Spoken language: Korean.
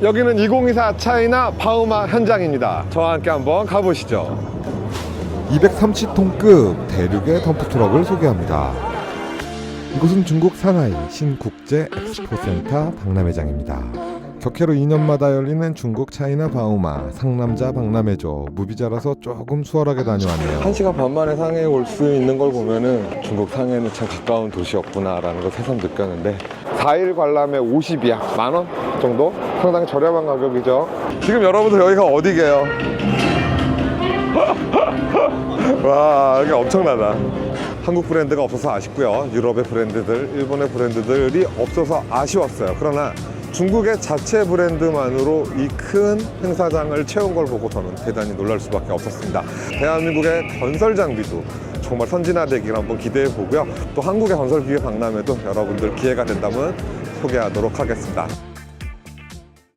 여기는 2024 차이나 바우마 현장입니다. 저와 함께 한번 가보시죠. 230톤급 대륙의 덤프트럭을 소개합니다. 이곳은 중국 상하이 신국제 엑스포센터 박람회장입니다. 격해로 2년마다 열리는 중국 차이나 바우마 상남자 박람회죠. 무비자라서 조금 수월하게 다녀왔네요. 1시간 반 만에 상해에 올 수 있는 걸 보면은 중국 상해는 참 가까운 도시였구나라는 걸 새삼 느꼈는데 4일 관람에 50이야 만 원 정도? 상당히 저렴한 가격이죠 지금 여러분들 여기가 어디게요? 와 여기 엄청나다 한국 브랜드가 없어서 아쉽고요 유럽의 브랜드들 일본의 브랜드들이 없어서 아쉬웠어요 그러나 중국의 자체 브랜드만으로 이 큰 행사장을 채운 걸 보고 저는 대단히 놀랄 수밖에 없었습니다. 대한민국의 건설 장비도 정말 선진화되기를 한번 기대해 보고요. 또 한국의 건설 기계 박람회도 여러분들 기회가 된다면 소개하도록 하겠습니다